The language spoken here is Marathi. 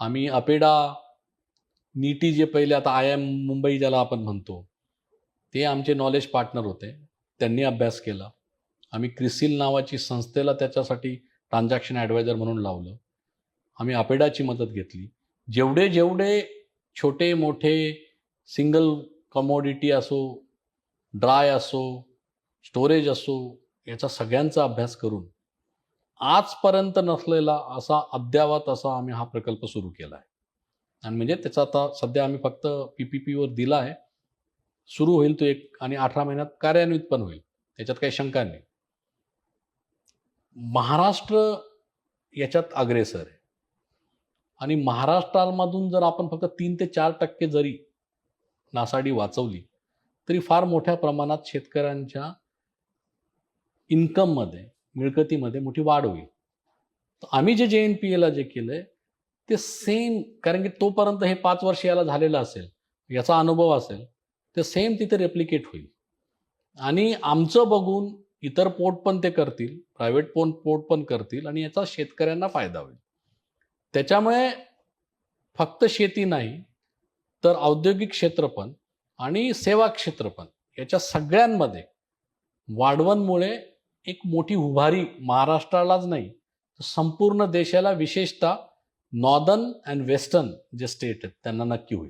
आम्ही अपेडा नीटी जे पहिले आता आय एम मुंबई ज्याला आपण म्हणतो ते आमचे नॉलेज पार्टनर होते. त्यांनी अभ्यास केला. आम्ही क्रिसिल नावाची संस्थेला त्याच्यासाठी ट्रान्झॅक्शन ॲडवायझर म्हणून लावलं. आम्ही अपेडाची मदत घेतली. जेवढे जेवढे छोटे मोठे सिंगल कमोडिटी असो ड्राय असो स्टोरेज असो याचा सगळ्यांचा अभ्यास करून आजपर्यंत नसलेला असा अद्यावत असा आम्ही हा प्रकल्प सुरू केला आहे. आणि म्हणजे त्याचा आता सध्या आम्ही फक्त पी पी पीवर दिला आहे. सुरू होईल तो एक आणि अठरा महिन्यात कार्यान्वित पण होईल. त्याच्यात काही शंका नाही. महाराष्ट्र याच्यात अग्रेसर आहे. आणि महाराष्ट्रामधून जर आपण फक्त तीन ते चार टक्के जरी नासाडी वाचवली तरी फार मोठ्या प्रमाणात शेतकऱ्यांच्या इन्कममध्ये मिळकतीमध्ये मोठी वाढ होईल. तर आम्ही जे जे एन पी एला जे केलं आहे ते सेम कारण की तोपर्यंत हे पाच वर्ष याला झालेलं असेल याचा अनुभव असेल ते सेम तिथे रेप्लिकेट होईल. आणि आमचं बघून इतर पोर्ट पण ते करतील प्रायव्हेट पोर्ट पोर्ट पण करतील आणि याचा शेतकऱ्यांना फायदा होईल. त्याच्यामुळे फक्त शेती नाही तर औद्योगिक क्षेत्र पण आणि सेवा क्षेत्र पण याच्या सगळ्यांमध्ये वाढवणमुळे एक मोठी उभारी महाराष्ट्रालाच नाही तर संपूर्ण देशाला विशेषतः नॉर्दर्न अँड वेस्टर्न जे स्टेट आहेत त्यांना नक्की होईल.